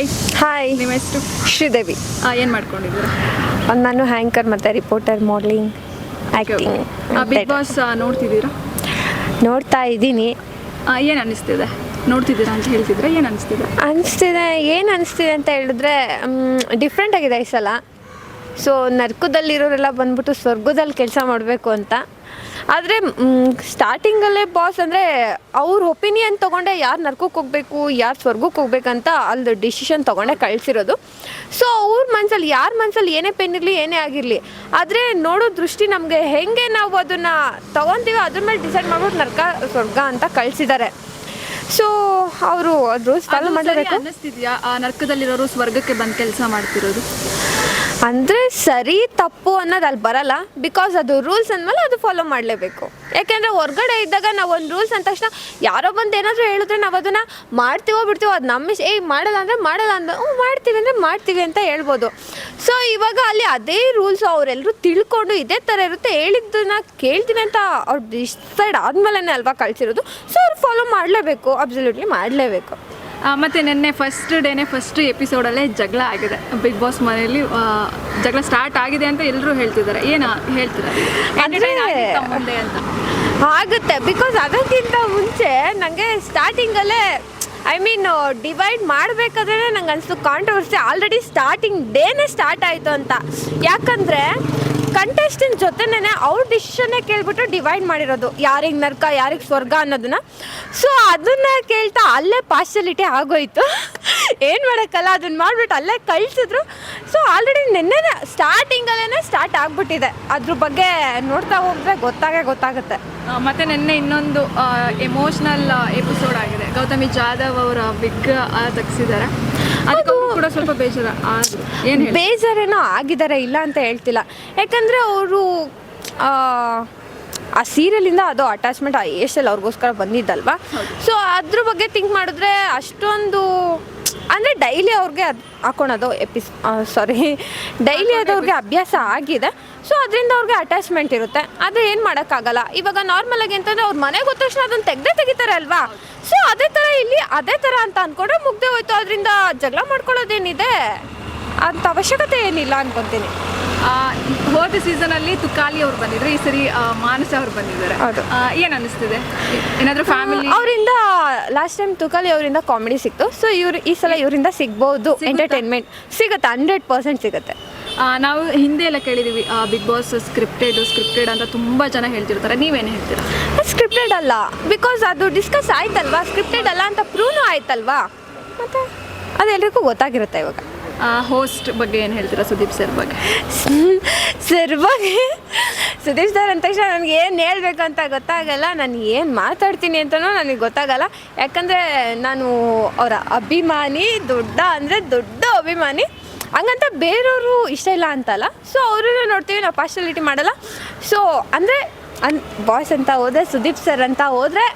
Hi hi ನಿಮ್ಮ ಹೆಸರು? ಶ್ರೀದೇವಿ. ಏನು ಮಾಡ್ಕೊಂಡಿದ್ದೀರಾ? ನಾನು ಹ್ಯಾಂಕರ್ ಮತ್ತು reporter modelling acting Bigg Boss ನೋಡ್ತಿದ್ದೀರಾ? ನೋಡ್ತಾ ಇದ್ದೀನಿ. ಏನು ಅನ್ನಿಸ್ತಿದೆ ನೋಡ್ತಿದ್ದೀರಾ ಅಂತ ಹೇಳ್ತಿದ್ರೆ ಏನು ಅನಿಸ್ತಿದೆ? ಅನಿಸ್ತಿದೆ ಏನು ಅನಿಸ್ತಿದೆ ಅಂತ ಹೇಳಿದ್ರೆ ಡಿಫ್ರೆಂಟ್ ಆಗಿದೆ ಈ ಸಲ. ಸೊ ನರ್ಕದಲ್ಲಿರೋರೆಲ್ಲ ಬಂದ್ಬಿಟ್ಟು ಸ್ವರ್ಗದಲ್ಲಿ ಕೆಲಸ ಮಾಡಬೇಕು ಅಂತ. ಆದರೆ ಸ್ಟಾರ್ಟಿಂಗಲ್ಲೇ ಬಾಸ್ ಅಂದರೆ ಅವ್ರ ಒಪಿನಿಯನ್ ತೊಗೊಂಡೆ ಯಾರು ನರ್ಕಕ್ಕೆ ಹೋಗಬೇಕು ಯಾರು ಸ್ವರ್ಗಕ್ಕೆ ಹೋಗ್ಬೇಕಂತ ಅಲ್ಲಿ ಡಿಸಿಷನ್ ತೊಗೊಂಡೆ ಕಳಿಸಿರೋದು. ಸೊ ಅವ್ರ ಮನಸ್ಸಲ್ಲಿ ಯಾರ ಮನಸ್ಸಲ್ಲಿ ಏನೇ ಪೆನ್ ಇರಲಿ ಏನೇ ಆಗಿರಲಿ. ಆದರೆ ನೋಡೋ ದೃಷ್ಟಿ ನಮಗೆ ಹೆಂಗೆ ನಾವು ಅದನ್ನು ತೊಗೊತೀವಿ ಅದ್ರ ಮೇಲೆ ಡಿಸೈಡ್ ಮಾಡ್ಬಿಟ್ಟು ನರ್ಕ ಸ್ವರ್ಗ ಅಂತ ಕಳಿಸಿದ್ದಾರೆ ಸೊ ಅವರು ಅದ್ರ ಫಾಲೋ ಅನ್ನಿಸ್ತಿದ್ಯಾ? ಆ ನರ್ಕದಲ್ಲಿರೋರು ಸ್ವರ್ಗಕ್ಕೆ ಬಂದು ಕೆಲಸ ಮಾಡ್ತಿರೋದು? ಅಂದರೆ ಸರಿ, ತಪ್ಪು ಅನ್ನೋದು ಅಲ್ಲಿ ಬರಲ್ಲ. ಬಿಕಾಸ್ ಅದು ರೂಲ್ಸ್ ಅಂದಮೇಲೆ ಅದು ಫಾಲೋ ಮಾಡಲೇಬೇಕು. ಯಾಕೆಂದರೆ ಹೊರ್ಗಡೆ ಇದ್ದಾಗ ನಾವು ಒಂದು ರೂಲ್ಸ್ ಅಂದ ತಕ್ಷಣ ಯಾರೋ ಬಂದು ಏನಾದರೂ ಹೇಳಿದ್ರೆ ನಾವು ಅದನ್ನು ಮಾಡ್ತೀವೋ ಬಿಡ್ತೀವೋ ಅದು ನಮ್ಮ ಏ ಮಾಡಲ್ಲ ಅಂದರೆ ಮಾಡಲ್ಲ ಅಂದ್ರೆ ಹ್ಞೂ ಮಾಡ್ತೀವಿ ಅಂದರೆ ಮಾಡ್ತೀವಿ ಅಂತ ಹೇಳ್ಬೋದು. ಸೊ ಇವಾಗ ಅಲ್ಲಿ ಅದೇ ರೂಲ್ಸ್ ಅವರೆಲ್ಲರೂ ತಿಳ್ಕೊಂಡು ಇದೇ ಥರ ಇರುತ್ತೆ. ಹೇಳಿದ್ದನ್ನ ಕೇಳ್ತೀನಿ ಅಂತ ಅವ್ರು ಡಿಸೈಡ್ ಆದಮೇಲೆ ಅಲ್ವಾ ಕಳಿಸಿರೋದು. ಸೊ ಅವ್ರು ಫಾಲೋ ಮಾಡಲೇಬೇಕು. ಅಬ್ಸಲ್ಯೂಟ್ಲಿ ಮಾಡಲೇಬೇಕು. ಮತ್ತೆ ನಿನ್ನೆ ಫಸ್ಟ್ ಡೇನೆ ಫಸ್ಟ್ ಎಪಿಸೋಡಲ್ಲೇ ಜಗಳ ಆಗಿದೆ. ಬಿಗ್ ಬಾಸ್ ಮನೆಯಲ್ಲಿ ಜಗಳ ಸ್ಟಾರ್ಟ್ ಆಗಿದೆ ಅಂತ ಎಲ್ಲರೂ ಹೇಳ್ತಿದ್ದಾರೆ. ಏನು ಹೇಳ್ತಿದ್ದಾರೆ? ಮುಂದೆ ಅಂತ? ಆಗುತ್ತೆ. ಬಿಕಾಸ್ ಅದಕ್ಕಿಂತ ಮುಂಚೆ ನನಗೆ ಸ್ಟಾರ್ಟಿಂಗಲ್ಲೇ ಐ ಮೀನ್ ಡಿವೈಡ್ ಮಾಡಬೇಕಾದ್ರೆ ನಂಗೆ ಅನಿಸ್ತು ಕಾಂಟ್ರವರ್ಸಿ ಆಲ್ರೆಡಿ ಸ್ಟಾರ್ಟಿಂಗ್ ಡೇನೇ ಸ್ಟಾರ್ಟ್ ಆಯಿತು ಅಂತ. ಯಾಕಂದರೆ ಕಂಟೆಸ್ಟೆಂಟ್ ಜೊತೆನೇ ಅವ್ರ ಡಿಸಿಷನ್ನೇ ಕೇಳ್ಬಿಟ್ಟು ಡಿವೈಡ್ ಮಾಡಿರೋದು. ಯಾರಿಗೆ ನರ್ಕ ಯಾರಿಗೆ ಸ್ವರ್ಗ ಅನ್ನೋದನ್ನ. ಸೊ ಅದನ್ನು ಕೇಳ್ತಾ ಅಲ್ಲೇ ಪಾರ್ಶಲಿಟಿ ಆಗೋಯ್ತು. ಏನು ಮಾಡೋಕ್ಕಲ್ಲ ಅದನ್ನ ಮಾಡಿಬಿಟ್ಟು ಅಲ್ಲೇ ಕಳಿಸಿದ್ರು. ಸೊ ಆಲ್ರೆಡಿ ನಿನ್ನೆ ಸ್ಟಾರ್ಟಿಂಗಲ್ಲೇ ಸ್ಟಾರ್ಟ್ ಆಗಿಬಿಟ್ಟಿದೆ. ಅದ್ರ ಬಗ್ಗೆ ನೋಡ್ತಾ ಹೋಗಿದ್ರೆ ಗೊತ್ತಾಗೇ ಗೊತ್ತಾಗುತ್ತೆ. ಮತ್ತೆ ನಿನ್ನೆ ಇನ್ನೊಂದು ಎಮೋಷ್ನಲ್ ಎಪಿಸೋಡ್ ಆಗಿದೆ. ಗೌತಮಿ ಜಾಧವ್ ಅವರ ಬಿಗ್ ತಗ್ಸಿದ್ದಾರೆ. ಅದಕ್ಕೆ ಕೂಡ ಸ್ವಲ್ಪ ಬೇಜಾರ ಏನು ಬೇಜಾರೇನೋ ಆಗಿದ್ದಾರೆ ಇಲ್ಲ ಅಂತ ಹೇಳ್ತಿಲ್ಲ. ಯಾಕಂದರೆ ಅವರು ಆ ಸೀರಿಯಲಿಂದ ಅದು ಅಟ್ಯಾಚ್ಮೆಂಟ್ ಏಜಲ್ಲಿ ಅವ್ರಿಗೋಸ್ಕರ ಬಂದಿದ್ದಲ್ವಾ? ಸೊ ಅದ್ರ ಬಗ್ಗೆ ಥಿಂಕ್ ಮಾಡಿದ್ರೆ ಅಷ್ಟೊಂದು ಅಂದರೆ ಡೈಲಿ ಅವ್ರಿಗೆ ಅದು ಹಾಕೊಳೋದು ಎಪಿಸ್ ಸಾರಿ ಡೈಲಿ ಅದು ಅವ್ರಿಗೆ ಅಭ್ಯಾಸ ಆಗಿದೆ. ಸೊ ಅದರಿಂದ ಅವ್ರಿಗೆ ಅಟ್ಯಾಚ್ಮೆಂಟ್ ಇರುತ್ತೆ. ಅದು ಏನು ಮಾಡೋಕ್ಕಾಗಲ್ಲ. ಇವಾಗ ನಾರ್ಮಲ್ ಆಗಿ ಅಂತಂದರೆ ಅವ್ರ ಮನೆಗೆ ಹೋದ ತಕ್ಷಣ ಅದನ್ನು ತೆಗ್ದೇ ತೆಗಿತಾರೆ ಅಲ್ವಾ? ಸೊ ಅದೇ ಥರ ಇಲ್ಲಿ ಅದೇ ಥರ ಅಂತ ಅಂದ್ಕೊಂಡ್ರೆ ಮುಗ್ದೆ ಹೋಯ್ತು. ಅದರಿಂದ ಜಗಳ ಮಾಡ್ಕೊಳ್ಳೋದೇನಿದೆ? ಅಂತ ಅವಶ್ಯಕತೆ ಏನಿಲ್ಲ ಅನ್ಕೊತೀನಿ. ಹೋದ ಸೀಸನ್ ಅಲ್ಲಿ ತುಕಾಲಿ ಅವ್ರು ಬಂದಿದ್ರು ಈ ಸರಿ ಮಾನಸ ಅವ್ರು ಬಂದಿದ್ದಾರೆ. ಏನ್ ಅನಿಸ್ತಿದೆ ಏನಾದ್ರೂ ಫ್ಯಾಮಿಲಿ ಅವರಿಂದ ಲಾಸ್ಟ್ ಟೈಮ್ ತುಕಾಲಿ ಅವರಿಂದ ಕಾಮಿಡಿ ಸಿಕ್ತು. ಸೊ ಇವ್ರು ಈ ಸಲ ಇವರಿಂದ ಸಿಗ್ಬಹುದು ಎಂಟರ್ಟೈನ್ಮೆಂಟ್ ಸಿಗುತ್ತೆ ಹಂಡ್ರೆಡ್ ಪರ್ಸೆಂಟ್ ಸಿಗುತ್ತೆ. ನಾವು ಹಿಂದೆ ಎಲ್ಲ ಕೇಳಿದೀವಿ ಬಿಗ್ ಬಾಸ್ ಸ್ಕ್ರಿಪ್ಟೆಡ್ ಸ್ಕ್ರಿಪ್ಟೆಡ್ ಅಂತ ತುಂಬಾ ಜನ ಹೇಳ್ತಿರ್ತಾರೆ. ನೀವೇನು ಹೇಳ್ತೀರಾ? ಸ್ಕ್ರಿಪ್ಟೆಡ್ ಅಲ್ಲ. ಬಿಕಾಸ್ ಅದು ಡಿಸ್ಕಸ್ ಆಯ್ತಲ್ವಾ? ಸ್ಕ್ರಿಪ್ಟೆಡ್ ಅಲ್ಲ ಅಂತ ಪ್ರೂವ್ನು ಆಯ್ತಲ್ವಾ? ಮತ್ತೆ ಅದೆಲ್ಲರಿಗೂ ಗೊತ್ತಾಗಿರುತ್ತೆ ಇವಾಗ. ಹೋಸ್ಟ್ ಬಗ್ಗೆ ಏನು ಹೇಳ್ತೀರಾ ಸುದೀಪ್ ಸರ್ ಬಗ್ಗೆ? ಸರ್ ಬಗ್ಗೆ? ಸುದೀಪ್ ಸರ್ ಅಂದ ತಕ್ಷಣ ನನಗೆ ಏನು ಹೇಳಬೇಕು ಅಂತ ಗೊತ್ತಾಗಲ್ಲ, ನಾನು ಏನು ಮಾತಾಡ್ತೀನಿ ಅಂತಲೂ ನನಗೆ ಗೊತ್ತಾಗಲ್ಲ. ಯಾಕಂದರೆ ನಾನು ಅವರ ಅಭಿಮಾನಿ, ದೊಡ್ಡ ಅಂದರೆ ದೊಡ್ಡ ಅಭಿಮಾನಿ. ಹಂಗಂತ ಬೇರೆಯವರು ಇಷ್ಟ ಇಲ್ಲ ಅಂತಲ್ಲ. ಸೊ ಅವರನ್ನು ನೋಡ್ತೀವಿ, ನಾವು ಪಾರ್ಶಾಲಿಟಿ ಮಾಡಲ್ಲ. ಸೊ ಅಂದರೆ, ಅನ್ ಬಾಯ್ಸ್ ಅಂತ ಹೋದರೆ, ಸುದೀಪ್ ಸರ್ ಅಂತ ಹೋದರೆ,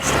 ಅಷ್ಟೇ.